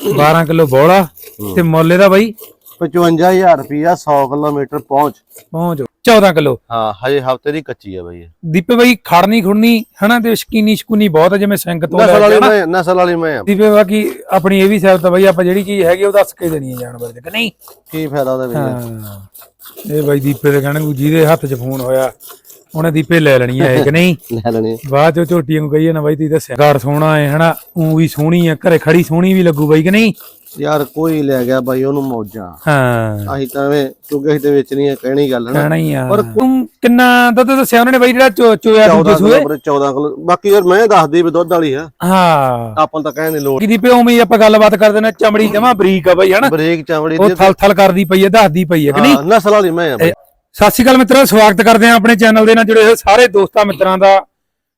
12 kilo ਬੋਲਾ ਤੇ ਮੁੱਲ ਇਹਦਾ ਬਾਈ? 55000 ਰੁਪਿਆ 100 ਕਿਲੋਮੀਟਰ ਪਹੁੰਚ। ਪਹੁੰਚ 14 ਕਿਲੋ। ਹਾਂ ਹਜੇ ਹਫ਼ਤੇ ਦੀ ਕੱਚੀ ਆ ਬਈ। ਦੀਪੇ ਬਾਈ ਖੜਨੀ ਖੁੜਨੀ ਹਨਾ ਤੇ ਸ਼ਕੀਨੀ ਸ਼ਕੂਨੀ ਬਹੁਤ ਆ ਜਿਵੇਂ ਸਿੰਘ ਤੋਂ ਨਸਲ ਵਾਲੀ ਮੈਂ ਨਸਲ ਵਾਲੀ ਮੈਂ ਆ। ਦੀਪੇ ਬਾਕੀ ਆਪਣੀ ਇਹ ਵੀ ਆ ਬਾਈ ਆਪਾਂ ਜਿਹੜੀ ਚੀਜ਼ ਹੈਗੀ ਉਹ ਦੱਸ ਕੇ ਦੇਣੀ ਹੈ ਜਾਨਵਰ ਦੇ ਕਿ ਨਹੀਂ? ਕੀ ਫਾਇਦਾ ਉਹਦਾ ਵੀ? ਹਾਂ। ਇਹ ਬਾਈ ਦੀਪੇ ਦੇ ਕਹਿਣਗੇ ਜਿਹਦੇ ਹੱਥ 'ਚ ਫੋਨ ਹੋਇਆ ਉਹਨੇ ਦੀਪੇ ਲੈ ਲੈਣੀ ਹੈ ਕਿ ਨਹੀਂ? ਲੈ ਲੈਣੀ ਬਾਅਦ ਚੋਂ ਝੋਟੀਆਂ ਨੂੰ ਕਹੀਏ ਨਾ ਬਾਈ ਤੀ ਦੱਸਿਆ। ਘਰ ਸੋਹਣਾ ਹੈ ਹਨਾ? ਉਹ ਵੀ ਸੋਹਣੀ ਹੈ ਘਰੇ ਖੜੀ ਸੋਹਣੀ ਵੀ ਲੱਗੂ ਬਾਈ ਕਿ ਨਹੀਂ? ਯਾਰ ਕੋਈ ਲੈ ਗਿਆ ਬਾਈ ਉਹਨੂੰ ਮੌਜਾਂ। ਹਾਂ। ਅਸੀਂ ਤਾਂ ਐਵੇਂ ਕਿਉਂਕਿ ਅਸੀਂ ਤੇ ਵੇਚਣੀ ਹੈ ਕਹਿਣੀ ਗੱਲ ਨਾ ਪਰ ਤੂੰ ਕਿੰਨਾ ਦੁੱਧ ਦੱਸਿਆ ਉਹਨਾਂ ਨੇ ਬਾਈ ਜਿਹੜਾ ਚੋਇਆ 14 ਦੂਜੇ ਸੂਏ ਕਿਲੋ 14 ਕਿਲੋ। ਬਾਕੀ ਯਾਰ ਮੈਂ ਦੱਸਦੀ ਵੀ ਦੁੱਧ ਵਾਲੀ ਆ। ਹਾਂ। ਆਪਾਂ ਤਾਂ ਕਹਿਣ ਦੀ ਲੋੜ ਕਿਦੀ ਪਿਓ ਹੀ ਆਪਾਂ ਗੱਲਬਾਤ ਕਰਦੇ ਨੇ ਚਮੜੀ ਜਮਾ ਬਰੀਕ ਆ ਬਾਈ ਹਨਾ? ਬ੍ਰੇਕ ਚਾਵੜੀ ਉਹ ਥਲ ਥਲ ਕਰਦੀ ਪਈ ਹੈ ਦੱਸਦੀ ਪਈ ਹੈ ਕਿ ਨਹੀਂ? ਨਸਲ ਵਾਲੀ ਮੈਂ ਆ। ਸਤਿ ਸ਼੍ਰੀ ਅਕਾਲ ਮਿੱਤਰੋ, ਸਵਾਗਤ ਕਰਦੇ ਹਾਂ ਆਪਣੇ ਚੈਨਲ ਦੇ ਨਾਲ ਜੁੜੇ ਹੋਏ ਸਾਰੇ ਦੋਸਤਾਂ ਮਿੱਤਰਾਂ ਦਾ,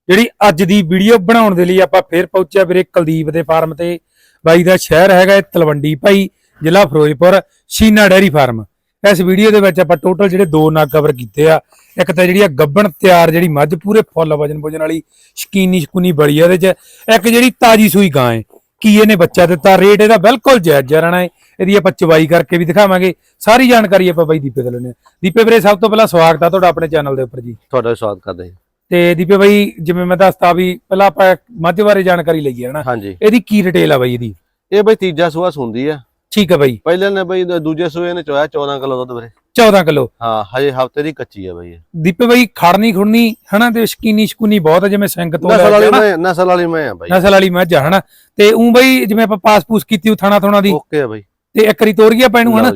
ਜਿਹੜੀ ਅੱਜ ਦੀ ਵੀਡੀਓ ਬਣਾਉਣ ਦੇ ਲਈ ਆਪਾਂ ਫੇਰ ਪਹੁੰਚਿਆ ਵੀਰੇ ਕੁਲਦੀਪ ਦੇ ਫਾਰਮ ਤੇ। ਬਾਈ ਦਾ ਸ਼ਹਿਰ ਹੈਗਾ ਇਹ ਤਲਵੰਡੀ ਭਾਈ, ਜ਼ਿਲ੍ਹਾ ਫਿਰੋਜ਼ਪੁਰ, ਸ਼ੀਨਾ ਡੈਰੀ ਫਾਰਮ। ਇਸ ਵੀਡੀਓ ਦੇ ਵਿੱਚ ਆਪਾਂ ਟੋਟਲ ਜਿਹੜੇ ਦੋ ਨਾਗ ਕਵਰ ਕੀਤੇ ਆ, ਇੱਕ ਤਾਂ ਜਿਹੜੀ ਆ ਗੱਬਣ ਤਿਆਰ ਜਿਹੜੀ ਮੱਝ, ਪੂਰੇ ਫੁੱਲ ਵਜਨ ਵਜਨ ਵਾਲੀ ਸ਼ਕੀਨੀ ਸ਼ਕੂਨੀ ਬੜੀ ਆ ਉਹਦੇ ਚ, ਇੱਕ ਜਿਹੜੀ ਤਾਜੀ ਸੂਈ ਗਾਂ ਹੈ ਕੀ ਇਹਨੇ ਬੱਚਾ ਦਿੱਤਾ? ਰੇਟ ਇਹਦਾ ਬਿਲਕੁਲ ਜਾਇਜ਼ ਜਰਣਾ ਹੈ ਇਹਦੀ ਆਪਾਂ ਚਵਾਈ ਕਰਕੇ ਵੀ ਦਿਖਾਵਾਂਗੇ। ਸਾਰੀ ਜਾਣਕਾਰੀ ਆਪਾਂ ਬਾਈ ਦੀਪੇ ਤੋਂ ਲੈਣੇ ਆ ਦੀਪੇ ਵੀਰੇ ਸਭ ਤੋਂ ਪਹਿਲਾਂ ਸਵਾਗਤ ਆ ਤੁਹਾਡਾ ਆਪਣੇ ਚੈਨਲ ਦੇ ਉੱਪਰ ਜੀ। ਤੁਹਾਡਾ ਸਵਾਗਤ ਕਰਦੇ ਹਾਂ। ਤੇ ਦੀਪੇ ਬਾਈ ਜਿਵੇਂ ਮੈਂ ਦੱਸਤਾ ਵੀ ਪਹਿਲਾਂ ਆਪਾਂ ਮੱਝ ਬਾਰੇ ਜਾਣਕਾਰੀ ਲਈਏ ਹਨਾ? ਹਾਂਜੀ। ਇਹਦੀ ਕੀ ਡਿਟੇਲ ਆ ਬਾਈ ਇਹਦੀ? ਇਹ ਬਈ ਤੀਜਾ ਸੂਆ ਸੁੰਦੀ ਆ। ਠੀਕ ਆ ਬਾਈ। ਪਹਿਲੇ ਨੇ ਬਈ ਦੂਜੇ ਸੂਏ ਨੇ ਚੋਇਆ 14 ਕਿਲੋ ਦੁੱਧ ਵੀਰੇ। 14 ਕਿਲੋ। ਹਾਂ ਹਜੇ ਹਫ਼ਤੇ ਦੀ ਕੱਚੀ ਆ ਬਈ। ਦੀਪੇ ਬਾਈ ਖੜਨੀ ਖੁੜਨੀ ਹਨਾ ਤੇ ਸ਼ਕੀਨੀ ਸ਼ਕੂਨੀ ਬਹੁਤ ਆ ਜਿਵੇਂ ਸਿੰਘ ਤੋਂ ਨਸਲ ਵਾਲੀ ਮੈਂ ਨਸਲ ਵਾਲੀ ਮੈਂ ਆ ਬਈ। ਨਸਲ ਵਾਲੀ ਆ ਹਨਾ। ਤੇ ਉਹ ਬਾਈ ਜਿਵੇਂ ਆਪਾਂ ਪਾਸ ਪੂਸ ਕੀਤੀ ਉਹ ਥਾਣਾ ਥੋਣਾ ਦੀ। ਓਕੇ ਆ ਬਈ। ਤੇ ਇੱਕ ਰੀ ਤੋਰ ਗਿਆ ਪੈਣੂ ਹਨਾ।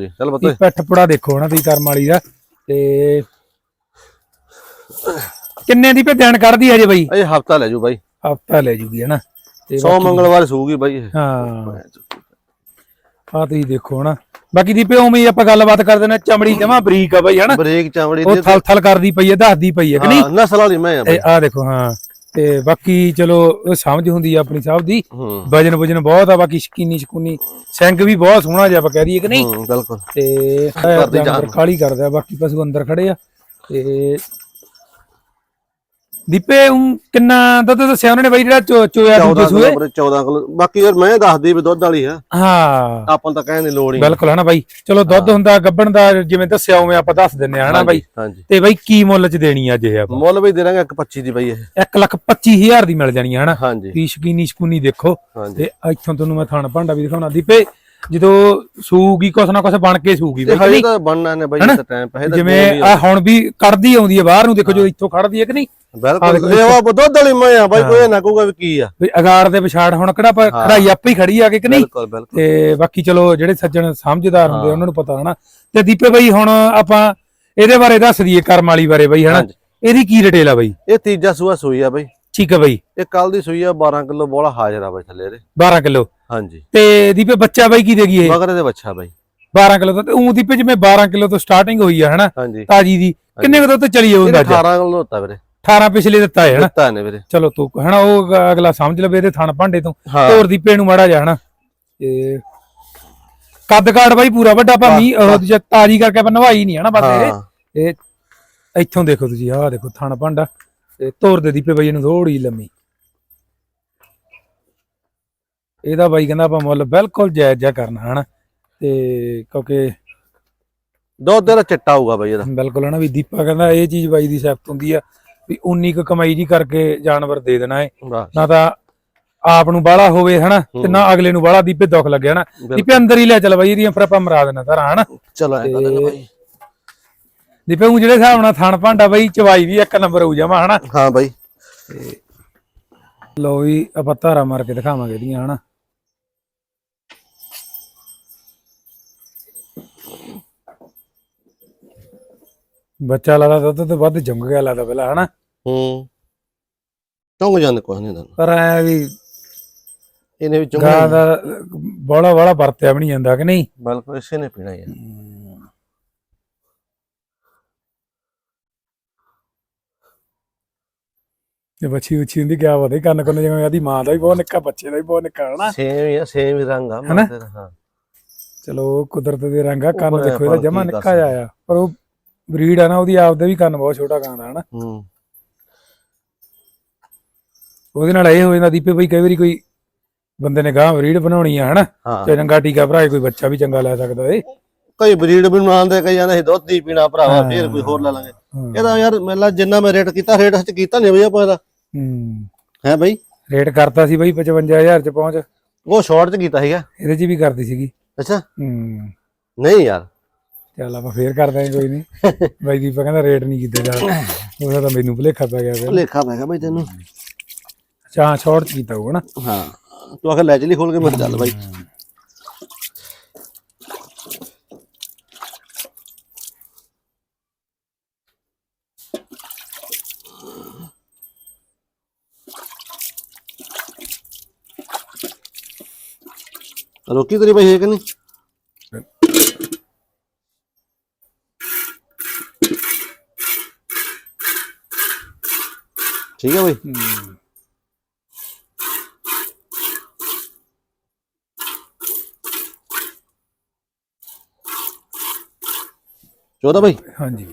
ਪੈਠ ਪੁੜਾ ਦੇਖੋ ਹਨਾ ਤੁਸੀਂ ਕਰਮ ਵਾਲੀ ਦਾ। ਤੇ ਕਿੰਨੇ ਦੀ ਭੇਜਣ ਕੱਢਦੀ ਹਜੇ ਬਾਈ? ਇਹ ਹਫਤਾ ਲੈ ਜੂ ਬਾਈ। ਹਫਤਾ ਲੈ ਜੂਗੀ ਹਨਾ। ਤੇ 100 ਮੰਗਲਵਾਰ ਸੂਗੀ ਬਾਈ ਹਾਂ। ਆ ਤੁਸੀਂ ਦੇਖੋ ਹਨਾ। ਬਾਕੀ ਦੀ ਉਵੇਂ ਹੀ ਆਪਾਂ ਗੱਲਬਾਤ ਕਰਦੇ ਨੇ ਚਮੜੀ ਜਮਾ ਬਰੀਕ ਆ ਬਾਈ ਹਨਾ। ਬ੍ਰੇਕ ਚਾਵੜੀ ਉਹ ਥਲ ਥਲ ਕਰਦੀ ਪਈ ਹੈ ਦੱਸਦੀ ਪਈ ਹੈ ਕਿ ਨਹੀਂ? ਹਾਂ ਨਸਲ ਵਾਲੀ ਮੈਂ ਆ ਦੇਖੋ ਹਾਂ। ਤੇ ਬਾਕੀ ਚਲੋ ਸਮਝ ਹੁੰਦੀ ਆ ਆਪਣੀ ਸਭ ਦੀ। ਵਜਨ ਵਜਨ ਬਹੁਤ ਆ ਬਾਕੀ ਸ਼ਕੀਨੀ ਸ਼ਕੂਨੀ। ਸਿੰਘ ਵੀ ਬਹੁਤ ਸੋਹਣਾ ਜਿਹਾ ਆਪਾਂ ਕਹਿ ਦਈਏ ਕਿ ਨਹੀਂ? ਬਿਲਕੁਲ। ਤੇ ਦੀ ਕਾਲੀ ਕਰਦਾ ਬਾਕੀ ਪਸ਼ੂ ਅੰਦਰ ਖੜੇ ਆ। ਤੇ ਦੀਪੇ ਉਹ ਕਿੰਨਾ ਦੁੱਧ ਦੱਸਿਆ ਉਹਨਾਂ ਨੇ ਬਾਈ ਜਿਹੜਾ ਚੋ- ਚੋਇਆ 14 ਦੂਜੇ ਕਿਲੋ ਸੂਏ ਵੀਰੇ 14 ਕਿਲੋ। ਬਾਕੀ ਯਾਰ ਮੈਂ ਦੱਸਦੀ ਵੀ ਦੁੱਧ ਵਾਲੀ ਆ ਹਾਂ। ਆਪਾਂ ਤਾਂ ਕਹਿਣ ਦੀ ਲੋੜ ਹੀ ਬਿਲਕੁਲ ਹਨਾ ਬਾਈ? ਚਲੋ ਦੁੱਧ ਹੁੰਦਾ ਗੱਬਣ ਦਾ ਜਿਵੇਂ ਦੱਸਿਆ ਉਵੇਂ ਆਪਾਂ ਦੱਸ ਦਿੰਨੇ ਆ ਹਨਾ ਬਾਈ? ਹਾਂਜੀ। ਤੇ ਬਾਈ ਕੀ ਮੁੱਲ ਚ ਦੇਣੀ ਅੱਜ ਇਹ ਆਪਾਂ? ਮੁੱਲ ਵੀ ਦੇ ਦਾਂਗੇ 125 ਦੀ ਬਾਈ ਇਹ। 1 ਲੱਖ 25000 ਦੀ ਮਿਲ ਜਾਣੀ ਹਨਾ? ਹਾਂਜੀ। ਸ਼ਕੀਨੀ ਸ਼ਕੂਨੀ ਦੇਖੋ। ਹਾਂਜੀ। ਤੇ ਇੱਥੋਂ ਤੁਹਾਨੂੰ ਮੈਂ ਥਾਣ ਭਾਂਡਾ ਵੀ ਦਿਖਾਉਣਾ। ਦੀਪੇ ਜਦੋਂ ਸੂਗੀ ਕੁਛ ਨਾ ਕੁਛ ਬਣ ਕੇ ਸੂਗੀ। ਤੇ ਬਾਈ ਹਜੇ ਤਾਂ ਬਣਨਾ ਨੇ ਬਾਈ ਤਾਂ ਟਾਈਮ ਤਾਂ ਜਿਵੇਂ ਆ ਹੁਣ ਵੀ ਕੱਢਦੀ ਆਉਂਦੀ ਹੈ ਬਾਹਰ ਨੂੰ ਦੇਖੋ ਜੋ ਇੱਥੋਂ ਖੜਦੀ ਹੈ ਕਿ ਨਹੀਂ? ਬਿਲਕੁਲ ਇਹ ਵਾ ਦੁੱਧ ਵਾਲੀ ਮੈਂ ਆ ਬਾਈ ਕੋਈ ਨਾ ਕਹੂਗਾ ਵੀ ਕੀ ਆ। ਵੀ ਅਗਾਰ ਦੇ ਵਿਛਾੜ ਹੁਣ ਕਿਹੜਾ ਖੜਾਈ ਆਪੇ ਹੀ ਖੜੀ ਆ ਕੇ ਕਿ ਨਹੀਂ? ਬਿਲਕੁਲ ਬਿਲਕੁਲ। ਤੇ ਬਾਕੀ ਚਲੋ ਜਿਹੜੇ ਸੱਜਣ ਸਮਝਦਾਰ ਹੁੰਦੇ ਉਹਨਾਂ ਨੂੰ ਪਤਾ ਹਨਾ? ਤੇ ਦੀਪੇ ਬਾਈ ਹੁਣ ਆਪਾਂ ਇਹਦੇ ਬਾਰੇ ਦੱਸ ਦਈਏ ਕਰਮ ਵਾਲੀ ਬਾਰੇ ਬਾਈ ਹਨਾ। ਇਹਦੀ ਕੀ ਡਿਟੇਲ ਆ ਬਾਈ? ਇਹ ਤੀਜਾ ਸੂਆ ਸੂਈ ਆ ਬਾਈ। ਠੀਕ ਹੈ ਬਾਈ। ਇਹ ਕੱਲ ਦੀ ਸੂਈ ਆ 12 ਕਿਲੋ ਬੋਲਾ ਹਾਜ਼ਰ ਆ ਬਾਈ ਥੱਲੇ ਇਹਦੇ। 12 ਕਿਲੋ। ਹਾਂਜੀ। ਤੇ ਦੀਪੇ ਬੱਚਾ ਬਾਈ ਕੀ ਦੇਗੀ ਇਹ? ਮਗਰ ਇਹਦੇ ਬੱਚਾ ਬਾਈ। 12 ਕਿਲੋ ਤੋਂ ਉਹ ਦੀਪੇ ਜਿਵੇਂ 12 ਕਿਲੋ ਤੋਂ ਸਟਾਰਟਿੰਗ ਹੋਈ ਆ ਹਨਾ? ਤਾਜੀ ਦੀ। ਕਿੰਨੇ ਕੁ ਤੇ ਚਲੀ ਇਹਨੇ ਜਾਊਗਾ ਅੱਜ? 18 ਕਿਲੋ ਦਿੱਤਾ ਵੀਰੇ। 18 ਪਿਛਲੇ ਦਿੱਤਾ ਹੈ ਹਨਾ? ਦਿੱਤਾ ਨੇ ਵੀਰੇ। ਚਲੋ ਤੂੰ ਹਨਾ ਉਹ ਅਗ- ਅਗਲਾ ਸਮਝ ਲਵੇ ਇਹਦੇ ਥਣ ਭਾਂਡੇ ਤੋਂ। ਹਾਂ। ਤੋਰ ਦੀਪੇ ਨੂੰ ਮਾੜਾ ਜਾ ਹਨਾ? ਤੇ ਕੱਦ ਕਾੜ ਬਾਈ ਪੂਰਾ ਵੱਡਾ ਆਪਾਂ ਮੀ ਉਹ ਤਾਜੀ ਕਰਕੇ ਆਪਾਂ ਨਵਾਈ ਨਹੀਂ ਹਨਾ ਬਸ ਇਹ। ਇਹ ਇੱਥੋਂ ਦੇਖੋ ਤੁਸੀਂ ਆਹ ਦੇਖੋ ਥਣ ਭਾਂਡਾ। ਤੇ ਤੋਰ ਦੇ ਦੀਪੇ ਬਾਈ ਨੂੰ ਥੋੜੀ ਲੰਮੀ। ਇਹਦਾ ਬਾਈ ਕਹਿੰਦਾ ਆਪਾਂ ਮੁੱਲ ਬਿਲਕੁਲ ਜਾਇਜ਼ ਜਿਹਾ ਕਰਨਾ ਹਨਾ? ਤੇ ਕਿਉਂਕਿ ਦੁੱਧ ਦਾ ਚਿੱਟਾ ਹੋਊਗਾ ਬਾਈ ਇਹਦਾ। ਬਿਲਕੁਲ ਹਨਾ? ਵੀ ਦੀਪਾ ਕਹਿੰਦਾ ਇਹ ਚੀਜ਼ ਬਾਈ ਦੀ ਸਿਫਤ ਹੁੰਦੀ ਆ ਵੀ ਉਨੀ ਕੁ ਕਮਾਈ ਜੀ ਕਰਕੇ ਜਾਨਵਰ ਦੇ ਦੇਣਾ ਹੈ ਬਸ। ਨਾ ਤਾਂ ਆਪ ਨੂੰ ਬਾਹਲਾ ਹੋਵੇ ਹਨਾ? ਤੇ ਨਾ ਅਗਲੇ ਨੂੰ ਬਾਹਲਾ ਦੀਪੇ ਦੁੱਖ ਲੱਗਿਆ ਹਨਾ? ਦੀਪੇ ਅੰਦਰ ਹੀ ਲੈ ਚੱਲ ਬਾਈ ਇਹਦੀਆਂ ਫਿਰ ਆਪਾਂ ਮਰਾ ਦੇਣਾ ਧਰਾਂ ਹਨਾ? ਚਲੋ ਐ ਕਰ ਲੈਣਾ ਬਾਈ। ਦੀਪੇ ਉਹ ਜਿਹੜੇ ਹਿਸਾਬ ਨਾਲ ਥਣ ਭਾਂਡਾ ਬਾਈ ਚਵਾਈ ਵੀ ਇੱਕ ਨੰਬਰ ਹੋ ਜਾਵਾ ਹਨਾ? ਹਾਂ ਬਾਈ। ਲੋ ਵੀ ਆਪਾਂ ਧਾਰਾ ਮਾਰ ਕੇ ਦਿਖਾਵਾਂਗੇ ਇਹਦੀਆਂ ਹਨਾ? ਬੱਚਾ ਲਾਦਾ ਦੁੱਧ ਤੋਂ ਵੱਧ ਜੰਗ ਗਿਆ ਲਾਦਾ ਪਹਿਲਾਂ ਹਨਾ? ਹੂੰ। ਚੁੰਗ ਜਾਂਦੇ ਕੁਛ ਨਹੀਂ ਦਨ ਪਰ ਐ ਵੀ ਇਹਨੇ ਵੀ ਚੁੰਗ ਗਾਂ ਦਾ ਬੋਲਾ ਵਾਲਾ ਵਰਤਿਆ ਵੀ ਨਹੀਂ ਜਾਂਦਾ ਕਿ ਨਹੀਂ? ਬਿਲਕੁਲ ਇਸੇ ਨੇ ਪੀਣਾ ਯਾਰ ਤੇ ਬੱਚੀ ਉੱਚੀ ਹੁੰਦੀ ਕਿਆ ਪਤਾ ਕੰਨ ਕੰਨ ਜਿਵੇਂ ਆਦੀ ਮਾਂ ਦਾ ਵੀ ਬਹੁਤ ਨਿੱਕਾ ਬੱਚੇ ਦਾ ਵੀ ਬਹੁਤ ਨਿੱਕਾ ਹਨਾ? ਸੇਮ ਹੀ ਆ ਸੇਮ ਹੀ ਰੰਗ ਆ ਹਨਾ? ਤੇਰਾ, ਹਾਂ। ਚਲੋ ਕੁਦਰਤ ਦੇ ਰੰਗਾ ਕੰਨ ਉਹ ਦੇਖੋ ਇਹਦਾ ਜਮਾ ਨਿੱਕਾ ਆ ਪਰ ਉਹ ਬਰੀਡ ਆ ਨਾ ਉਹਦੀ ਆਪਦੇ ਵੀ ਕੰਨ ਬਹੁਤ ਛੋਟਾ ਗਾਂ ਦਾ ਹਨਾ। ਹੂੰ। ਉਹਦੇ ਨਾਲ ਇਹ ਹੋ ਜਾਂਦਾ ਦੀਪੇ ਬਈ ਕਈ ਵਾਰੀ ਕੋਈ ਬੰਦੇ ਨੇ ਗਾਂ ਬਰੀਡ ਬਣਾਉਣੀ ਆ ਹਨਾ ਹਾਂ। ਤੇ ਚੰਗਾ ਟੀਕਾ ਭਰਾ ਕੋਈ ਬੱਚਾ ਵੀ ਚੰਗਾ ਲੈ ਸਕਦਾ ਏ। ਕਈ ਬਰੀਡ ਵੀ ਬਣਾਉਂਦੇ ਕਈ ਜਾਂਦੇ ਦੁੱਧ ਦੀ ਪੀਣਾ ਭਰਾਵਾ ਫੇਰ ਕੋਈ ਹੋਰ ਲੈ ਲਾਂਗੇ। ਹਾਂ। ਇਹਦਾ ਯਾਰ ਮੈਨੂੰ ਜਿੰਨਾ ਮੈਂ ਰੇਟ ਕੀਤਾ ਰੇਟ ਸੱਚ ਕੀਤਾ ਨਹੀਂ ਬਈ ਆਪਾਂ ਇਹਦਾ। ਹੂੰ। ਹੈ ਬਈ? ਰੇਟ ਕਰਤਾ ਸੀ ਬਈ 55000 ਚ ਪਹੁੰਚ। ਉਹ ਸ਼ਾਰਟ ਚ ਕੀਤਾ ਸੀਗਾ। ਇਹਦੇ ਚ ਵੀ ਕਰਦੀ ਸੀਗੀ। ਅੱਛਾ। ਹੂੰ। ਨਹੀਂ ਯਾਰ। ਚੱਲ ਆਪਾਂ ਫੇਰ ਕਰ ਦਾਂਗੇ ਕੋਈ ਨਹੀਂ ਬਾਈ ਦੀਪਾ ਕਹਿੰਦਾ ਰੇਟ ਨਹੀਂ ਕੀਤੇ ਜਾ ਉਹਦਾ ਤਾਂ ਮੈਨੂੰ ਭੁਲੇਖਾ ਪੈ ਗਿਆ ਫਿਰ। ਭੁਲੇਖਾ ਪੈ ਗਿਆ ਬਈ ਤੈਨੂੰ। ਚਾਹ ਸ਼ਾਰਟ ਚ ਕੀਤਾ ਹੋਊਗਾ ਨਾ। ਹਾਂ। ਤੂੰ ਆਖਰ ਲੈ ਚਲੀ ਖੋਲ ਕੇ ਮੈਂ ਚੱਲ ਬਾਈ। ਰੋਕੀ ਤੇਰੀ ਬਾਈ ਹੈ ਕਿ ਨਹੀਂ? ਠੀਕ ਹੈ ਬਾਈ। ਚੌਦਾਂ ਬਾਈ ਹਾਂਜੀ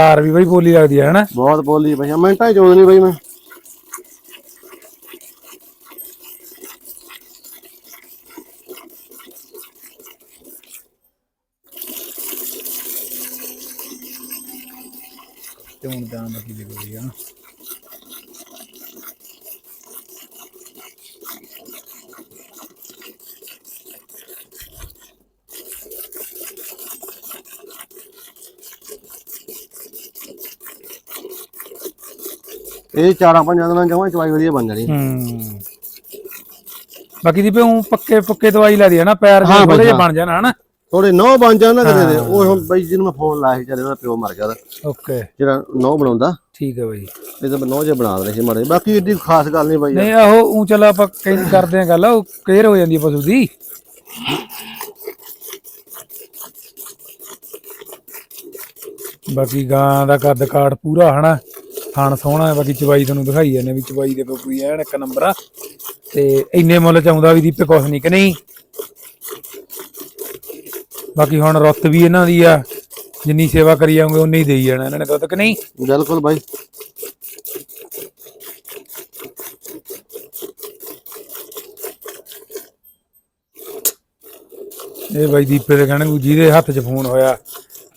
ਹਾਰ ਵੀ ਬਈ ਬੋਲੀ ਲੱਗਦੀ ਹੈ ਹਨਾ? ਬਹੁਤ ਬੋਲੀ ਬਾਈ ਮਿੰਟਾਂ ਚ ਨਹੀਂ ਬਾਈ ਮੈਂ। ਤੇ ਹੁਣ ਤਾਂ ਬਾਕੀ ਦੀ ਬੋਲੀ ਆ ਇਹ ਚਾਰਾਂ ਪੰਜਾਂ ਦਿਨਾਂ ਜਮਾਂ ਚਵਾਈ ਵਧੀਆ ਬਣ ਜਾਣੀ। ਹੂੰ। ਬਾਕੀ ਦੀ ਉਹ ਪੱਕੇ ਪੱਕੇ ਦਵਾਈ ਲਾਦੀ ਹੈ ਨਾ ਪੈਰ ਹਾਂ ਥੋੜੇ ਜਿਹੇ। ਬਣ ਜਾਣ ਹਨਾ? ਥੋੜੇ ਨੌ ਬਣ ਜਾਣ ਕਦੇ ਦੇ ਉਹ ਹੁਣ ਬਾਈ ਜਿਹਨੂੰ ਮੈਂ ਫੋਨ ਲਾਇਆ ਸੀ ਚਾਰੇ ਉਹਦਾ ਪਿਓ ਮਰ ਗਿਆ ਉਹਦਾ। ਓਕੇ। ਜਿਹੜਾ ਨੌ ਬਣਾਉਂਦਾ ਠੀਕ ਹੈ ਬਈ। ਇਹ ਤਾਂ ਨੌ ਜੇ ਬਣਾ ਰਹੇ ਸੀ ਮਾੜੇ ਬਾਕੀ ਏਡੀ ਖਾਸ ਗੱਲ ਨਹੀਂ ਬਾਈ। ਨਹੀਂ ਆਹੋ ਉਹ ਚੱਲ ਆਪਾਂ ਕਹਿੰਦੇ ਕਰਦੇ ਆ ਗੱਲ ਉਹ ਕਲੀਅਰ ਹੋ ਜਾਂਦੀ ਹੈ ਪਸ਼ੂ ਦੀ। ਬਾਕੀ ਗਾਂ ਦਾ ਕੱਦ ਕਾਠ ਪੂਰਾ ਹਨਾ? ਥਣ ਸੋਹਣਾ ਹੈ ਬਾਕੀ ਚਵਾਈ ਤੁਹਾਨੂੰ ਦਿਖਾਈ ਜਾਂਦੇ ਵੀ ਚਵਾਈ ਦੇ ਕੋਈ ਐਨ ਇੱਕ ਨੰਬਰ ਆ। ਤੇ ਇੰਨੇ ਮੁੱਲ ਚ ਆਉਂਦਾ ਵੀ ਦੀਪੇ ਕੁਛ ਨਹੀਂ ਕਿ ਨਹੀਂ। ਬਾਕੀ ਹੁਣ ਰੁੱਤ ਵੀ ਇਹਨਾਂ ਦੀ ਆ ਜਿੰਨੀ ਸੇਵਾ ਕਰੀ ਜਾਓਗੇ ਉਨੀ ਹੀ ਦੇਈ ਜਾਣਾ ਇਹਨਾਂ ਨੇ ਦੁੱਧ ਕਿ ਨਹੀਂ। ਬਿਲਕੁਲ ਬਾਈ। ਇਹ ਬਾਈ ਦੀਪੇ ਦੇ ਕਹਿਣਗੇ ਜਿਹਦੇ ਹੱਥ 'ਚ ਫੋਨ ਹੋਇਆ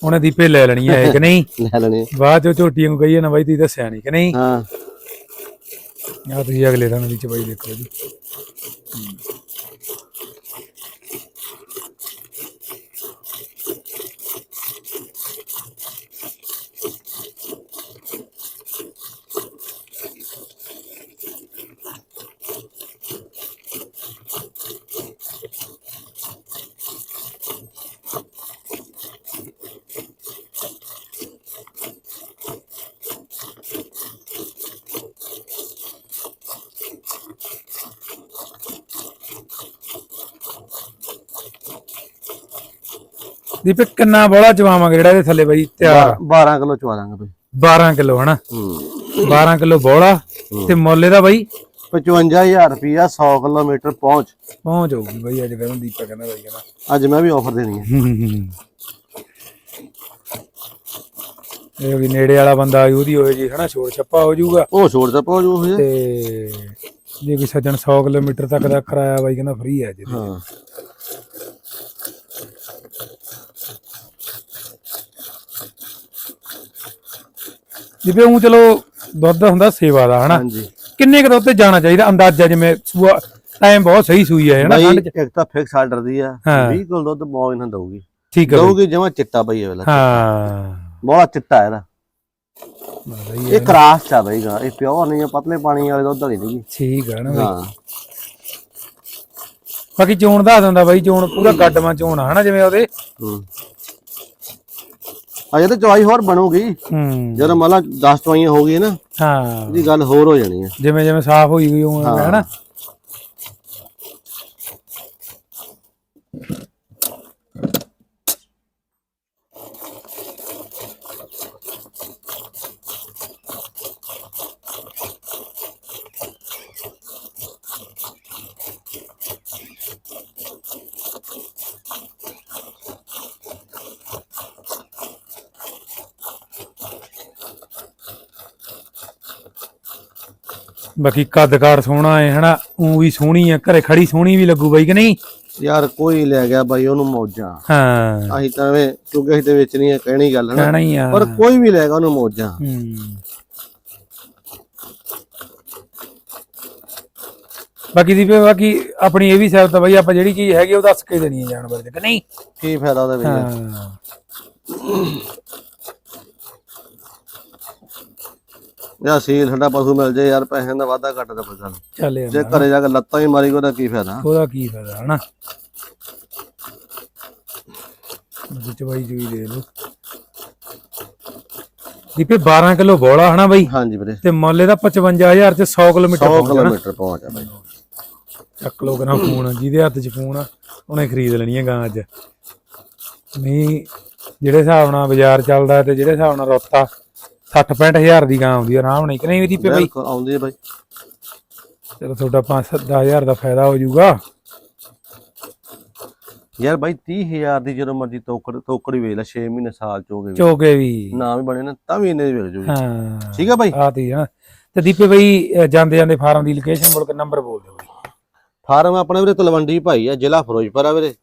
ਉਹਨੇ ਦੀਪੇ ਲੈ ਲੈਣੀ ਹੈ ਕਿ ਨਹੀਂ? ਲੈ ਲੈਣੇ ਬਾਅਦ ਚੋਂ ਝੋਟੀਆਂ ਨੂੰ ਕਹੀਏ ਨਾ ਬਾਈ ਤੁਸੀਂ ਦੱਸਿਆ ਨਹੀਂ ਕਿ ਨਹੀਂ? ਹਾਂ। ਆ ਤੁਸੀਂ ਅਗਲੇ ਦਿਨ ਵਿੱਚ ਬਾਈ ਦੇਖੋ ਜੀ। ਦੀਪੇ ਕਿੰਨਾ ਬੋਲਾ ਚਵਾਵਾਂਗੇ ਜਿਹੜਾ ਇਹਦੇ ਥੱਲੇ ਬਾਈ ਤਿਆਰ 12 ਕਿਲੋ ਚਵਾ ਦਾਂਗੇ ਬਾਈ। 12 ਕਿਲੋ ਹਨਾ? ਹੂੰ। 12 ਕਿਲੋ ਬੋਲਾ ਤੇ ਮੁੱਲ ਇਹਦਾ ਬਾਈ? 55000 ਰੁਪਿਆ 100 ਕਿਲੋਮੀਟਰ ਪਹੁੰਚ। ਪਹੁੰਚ ਜਾਊਗੀ ਬਾਈ ਅੱਜ ਕਹਿੰਦਾ ਦੀਪਾ ਕਹਿੰਦਾ ਬਾਈ ਕਹਿੰਦਾ। ਅੱਜ ਮੈਂ ਵੀ ਆਫਰ ਦੇਣੀ ਹੈ। ਇਹ ਵੀ ਨੇੜੇ ਵਾਲਾ ਬੰਦਾ ਆਈ ਉਹਦੀ ਹੋਏ ਜੀ ਹਨਾ ਛੋੜ ਛੱਪਾ ਹੋ ਜਾਊਗਾ। ਉਹ ਛੋੜ ਤੇ ਪਹੁੰਚ ਜੂ ਇਹ ਤੇ ਜੇ ਕੋਈ ਸੱਜਣ 100 ਕਿਲੋਮੀਟਰ ਤੱਕ ਦਾ ਕਿਰਾਇਆ ਬਾਈ ਕਹਿੰਦਾ ਫ੍ਰੀ ਹੈ ਜੀ ਹਾਂ। ਜਿਵੇਂ ਉਹ ਚਲੋ ਦੁੱਧ ਹੁੰਦਾ ਸੇਵਾ ਦਾ ਹਨਾ? ਹਾਂਜੀ। ਕਿੰਨੇ ਕੁ ਦੁੱਧ ਤੇ ਜਾਣਾ ਚਾਹੀਦਾ ਅੰਦਾਜ਼ਾ? ਜਿਵੇਂ ਸੂਆ ਟਾਈਮ ਬਹੁਤ ਸਹੀ ਸੂਈ ਹੈ ਹਨਾ ਬਾਈ ਠੰਡ ਚ। ਇੱਕ ਤਾਂ ਫਿਕਸ ਆਰਡਰ ਦੀ ਆ ਹਾਂ। 20 ਕਿਲੋ ਦੁੱਧ ਮੌਜ ਨਾਲ ਦਊਗੀ। ਠੀਕ ਹੈ ਬਾਈ। ਦਊਗੀ ਜਿਵੇਂ ਚਿੱਟਾ ਬਈ ਇਹ ਵੇਲਾ। ਹਾਂ। ਬਹੁਤ ਚਿੱਟਾ ਇਹਦਾ। ਬਾਈ ਇਹ ਕਰਾਸ ਚਾ ਬਈਗਾ ਇਹ ਪਿਓਰ ਨਹੀਂ ਆ ਪਤਲੇ ਪਾਣੀ ਵਾਲੇ ਦੁੱਧ ਵਾਲੀ ਨਹੀਂ ਠੀਕ ਹੈ ਨਾ ਬਾਈ। ਹਾਂ। ਬਾਕੀ ਚੋਣ ਦੱਸ ਦਿੰਦਾ ਬਾਈ ਚੋਣ ਪੂਰਾ ਗੱਡਵਾਂ ਚੋਣ ਆ ਹਨਾ ਜਿਵੇਂ ਉਹਦੇ? ਹੂੰ। ਅਜੇ ਤਾਂ ਚਵਾਈ ਹੋਰ ਬਣੂਗੀ। ਹੂੰ। ਜਦੋਂ ਮੰਨ ਲਾ 10 ਚਵਾਈਆਂ ਹੋ ਗਈ ਨਾ ਹਾਂ। ਇਹਦੀ ਗੱਲ ਹੋਰ ਹੋ ਜਾਣੀ ਹੈ ਜਿਵੇਂ ਜਿਵੇਂ ਸਾਫ਼ ਹੋਈ ਗਈ ਉਹ ਹਾਂ। ਹਨਾ? ਬਾਕੀ ਕੱਦਕਾਰ ਸੋਹਣਾ ਹੈ ਹਨਾ? ਉਹ ਵੀ ਸੋਹਣੀ ਆ ਘਰੇ ਖੜੀ ਸੋਹਣੀ ਵੀ ਲੱਗੂ ਬਾਈ ਕਿ ਨਹੀਂ? ਯਾਰ ਕੋਈ ਲੈ ਗਿਆ ਬਾਈ ਉਹਨੂੰ ਮੌਜਾਂ। ਹਾਂ। ਅਸੀਂ ਤਾਂ ਐਵੇਂ ਕਿਉਂਕਿ ਅਸੀਂ ਤੇ ਵੇਚਣੀ ਹੈ ਕਹਿਣੀ ਗੱਲ ਹੈ ਨਾ ਕਹਿਣਾ ਹੀ ਆ। ਪਰ ਕੋਈ ਵੀ ਲੈ ਗਿਆ ਉਹਨੂੰ ਮੌਜਾਂ। ਹੂੰ। ਬਾਕੀ ਦੀ ਬਾਕੀ ਆਪਣੀ ਇਹ ਵੀ ਸਿਫਤ ਆ ਬਾਈ ਆਪਾਂ ਜਿਹੜੀ ਚੀਜ਼ ਹੈਗੀ ਉਹ ਦੱਸ ਕੇ ਦੇਣੀ ਹੈ ਜਾਨਵਰ ਦੇ ਕਿ ਨਹੀਂ? ਕੀ ਫਾਇਦਾ ਉਹਦਾ ਵੀ ਹਾਂ। ਜਾਂ ਸੀਲ ਠੰਡਾ ਪਸ਼ੂ ਮਿਲ ਜੇ ਯਾਰ ਪੈਸਿਆਂ ਦਾ ਵਾਧਾ ਘੱਟ ਦਾ ਪਤਾ ਜੇ ਘਰੇ ਜਾ ਕੇ ਲੱਤਾਂ ਹੀ ਮਾਰੀ ਉਹਦਾ ਕੀ ਫਾਇਦਾ? ਉਹਦਾ ਕੀ ਫਾਇਦਾ ਹਨਾ? ਵਿੱਚ ਬਾਈ ਜੂਈ ਦੇ ਲੋ ਦੀਪੇ 12 ਕਿਲੋ ਬੋਲਾ ਹਨਾ ਬਾਈ? ਹਾਂਜੀ ਵੀਰੇ। ਤੇ ਮੁੱਲ ਇਹਦਾ 55000 ਚ 100 ਕਿਲੋਮੀਟਰ 100 ਪਹੁੰਚਣਾ ਕਿਲੋਮੀਟਰ ਪਹੁੰਚ ਆ ਬਾਈ। ਚੱਕ ਲੋ ਕਰਾਂ ਫੋਨ ਜਿਹਦੇ ਹੱਥ 'ਚ ਫੋਨ ਆ ਉਹਨੇ ਖਰੀਦ ਲੈਣੀ ਹੈ ਗਾਂ ਅੱਜ। ਨਹੀਂ ਜਿਹੜੇ ਹਿਸਾਬ ਨਾਲ ਬਾਜ਼ਾਰ ਚੱਲਦਾ ਤੇ ਜਿਹੜੇ ਹਿਸਾਬ ਨਾਲ ਰੋਤਾ 60 65000 ਦੀ ਗਾਂ ਆਉਂਦੀ ਆ ਆਰਾਮ ਨਾਲ। ਕਿ ਨਹੀਂ ਦੀਪੇ ਬਾਈ ਬਿਲਕੁਲ ਆਉਂਦੀ ਹੈ ਬਾਈ। ਚਲੋ ਤੁਹਾਡਾ 5-10000 ਦਾ ਫਾਇਦਾ ਹੋ ਜਾਊਗਾ। ਯਾਰ ਬਾਈ 30000 ਦੀ ਜਦੋਂ ਮਰਜ਼ੀ ਤੋਕੜ ਤੋਕੜੀ ਵੇਚ ਲੈ 6 ਮਹੀਨੇ ਸਾਲ ਚ ਹੋ ਗਏ ਚੋਕੇ ਵੀ। ਨਾ ਵੀ ਬਣੇ ਨਾ ਤਾਂ ਵੀ ਦੀ ਵਿਕ ਜੂਗੀ। ਹਾਂ। ਠੀਕ ਆ ਬਾਈ? ਆ ਤੀ ਹਾਂ ਤੇ ਦੀਪੇ ਬਾਈ ਜਾਂਦੇ ਜਾਂਦੇ ਫਾਰਮ ਦੀ ਲੋਕੇਸ਼ਨ ਬੋਲ ਕੇ ਨੰਬਰ ਬੋਲ ਦਿਓ ਬਾਈ। ਫਾਰਮ ਆਪਣਾ ਵੀਰੇ ਤਲਵੰਡੀ ਭਾਈ ਆ ਜ਼ਿਲ੍ਹਾ ਫਿਰੋਜ਼ਪੁਰ ਆ ਵੀਰੇ।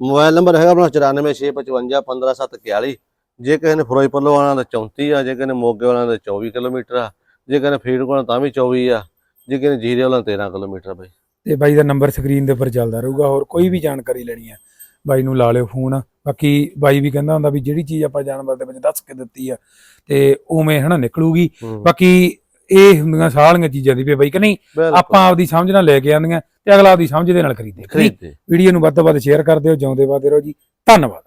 ਮੋਬਾਈਲ ਨੰਬਰ ਹੈਗਾ ਆਪਣਾ 9465515741 ਜੇ ਕਿਸੇ ਨੇ ਫਿਰੋਜ਼ਪੁਰ ਲਵਾਉਣਾ ਤਾਂ 34 ਆ ਜੇ ਕਿਸੇ ਨੇ ਮੋਗੇ ਵਾਲਾ ਤਾਂ 24 ਕਿਲੋਮੀਟਰ ਆ ਜੇ ਕਿਸੇ ਨੇ ਫਰੀਦਕੋਟ ਤਾਂ ਵੀ 24 ਆ ਜੇ ਕਿਸੇ ਨੇ ਜੀਰੇ ਵਾਲਾ 13 ਕਿਲੋਮੀਟਰ ਆ ਬਾਈ। ਤੇ ਬਾਈ ਦਾ ਨੰਬਰ ਸਕਰੀਨ ਦੇ ਉੱਪਰ ਚੱਲਦਾ ਰਹੂਗਾ ਹੋਰ ਕੋਈ ਵੀ ਜਾਣਕਾਰੀ ਲੈਣੀ ਹੈ ਬਾਈ ਨੂੰ ਲਾ ਲਿਓ ਫੋਨ ਬਾਕੀ ਬਾਈ ਵੀ ਕਹਿੰਦਾ ਹੁੰਦਾ ਵੀ ਜਿਹੜੀ ਚੀਜ਼ ਆਪਾਂ ਜਾਨਵਰ ਦੇ ਵਿੱਚ ਦੱਸ ਕੇ ਦਿੱਤੀ ਆ ਤੇ ਉਵੇਂ ਹਨਾ ਨਿਕਲੂਗੀ। ਹੂੰ। ਬਾਕੀ ਇਹ ਹੁੰਦੀਆਂ ਸਾਰੀਆਂ ਚੀਜ਼ਾਂ ਦੀ ਵੀ ਬਾਈ ਕਿ ਨਹੀਂ ਆਪਾਂ ਆਪਦੀ ਸਮਝ ਨਾਲ ਲੈ ਕੇ ਆਂਦੀਆਂ ਤੇ ਅਗਲਾ ਆਪਦੀ ਸਮਝ ਦੇ ਨਾਲ ਖਰੀਦੇ। ਖਰੀਦੇ। ਵੀਡੀਓ ਨੂੰ ਵੱਧ ਤੋਂ ਵੱਧ ਸ਼ੇਅਰ ਕਰ ਦਿਓ ਜਿਉਂਦੇ ਵਾਦੇ ਰਹੋ ਜੀ। ਧੰਨਵਾਦ।